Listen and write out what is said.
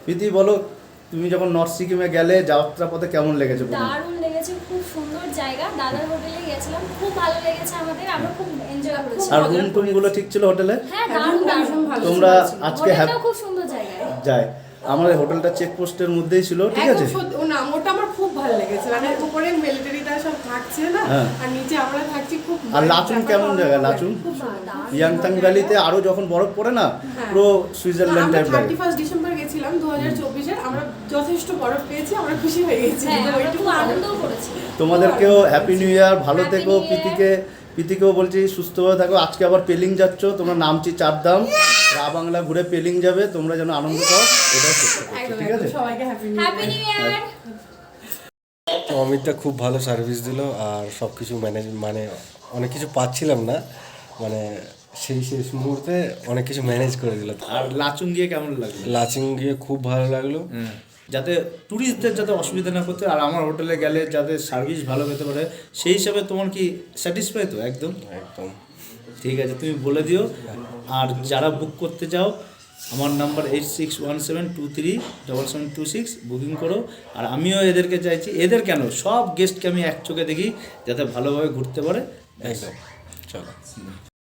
প্রীতি বলো তুমি যখন নর্থ সিকিমে গেলে যাত্রা পথে কেমন লেগেছে? দারুণ লেগেছে খুব সুন্দর জায়গা। দাদার হোটেলে গেছিলাম খুব ভালো লেগেছে আমাদের আমরা খুব এনজয় করেছি। আর রুম টুমগুলো ঠিক ছিল হোটেলে হ্যাঁ দারুণ দারুণ। ভালো তোমরা আজকে খুব সুন্দর জায়গায় যায়। আমাদের হোটেলটা চেক পোস্টের মধ্যেই ছিল ঠিক আছে? ও না ওটা আমার খুব ভালো লেগেছে। মানে উপরে মিলিটারিরা সব থাকছে না হ্যাঁ। আর নিচে আমরা থাকছি খুব আর লাচুং কেমন জায়গা লাচুং খুব দারুণ। ইয়াংথাং ভ্যালিতে আরও যখন বরফ পড়ে না পুরো সুইজারল্যান্ড টাইপ লাগে থার্টি ফার্স্ট ডিসেম্বর গেছিলাম দু হাজার চব্বিশের আমরা যথেষ্ট বরফ পেয়েছি আমরা খুশি হয়ে গেছি। হ্যাঁ তোমাদেরকেও হ্যাপি নিউ ইয়ার ভালো থেকো. প্রীতিকে প্রীতিকেও বলছি সুস্থভাবে থাকো। আজকে আবার পেলিং যাচ্ছ তোমরা নামছি চারধাম। রা বাংলা ঘুরে পেলিং যাবে তোমরা যেন আনন্দ পাও এটাও করছ ঠিক আছে? একদম সবাইকে হ্যাপি হ্যাপি নিউ ইয়ার তো অমিতদা খুব ভালো সার্ভিস দিল আর সব কিছু ম্যানেজ মানে অনেক কিছু পাচ্ছিলাম না। মানে সেই শেষ মুহূর্তে অনেক কিছু ম্যানেজ করে দিল। আর লাচুং গিয়ে কেমন লাগল? লাচিং গিয়ে খুব ভালো লাগল। যাতে ট্যুরিস্টদের যাতে অসুবিধা না করতে আর আমার হোটেলে গেলে যাতে সার্ভিস ভালো পেতে পারে সেই হিসাবে তোমার কি স্যাটিসফাই তো? একদম? একদম। ঠিক আছে তুমি বলে দিও। আর যারা বুক করতে চাও আমার number eight six one seven two three double seven two six booking করো। আর আমিও এদেরকে চাইছি এদের কেন? সব গেস্টকে আমি এক চোখে দেখি যাতে ভালোভাবে ঘুরতে পারে। একদম। চলো।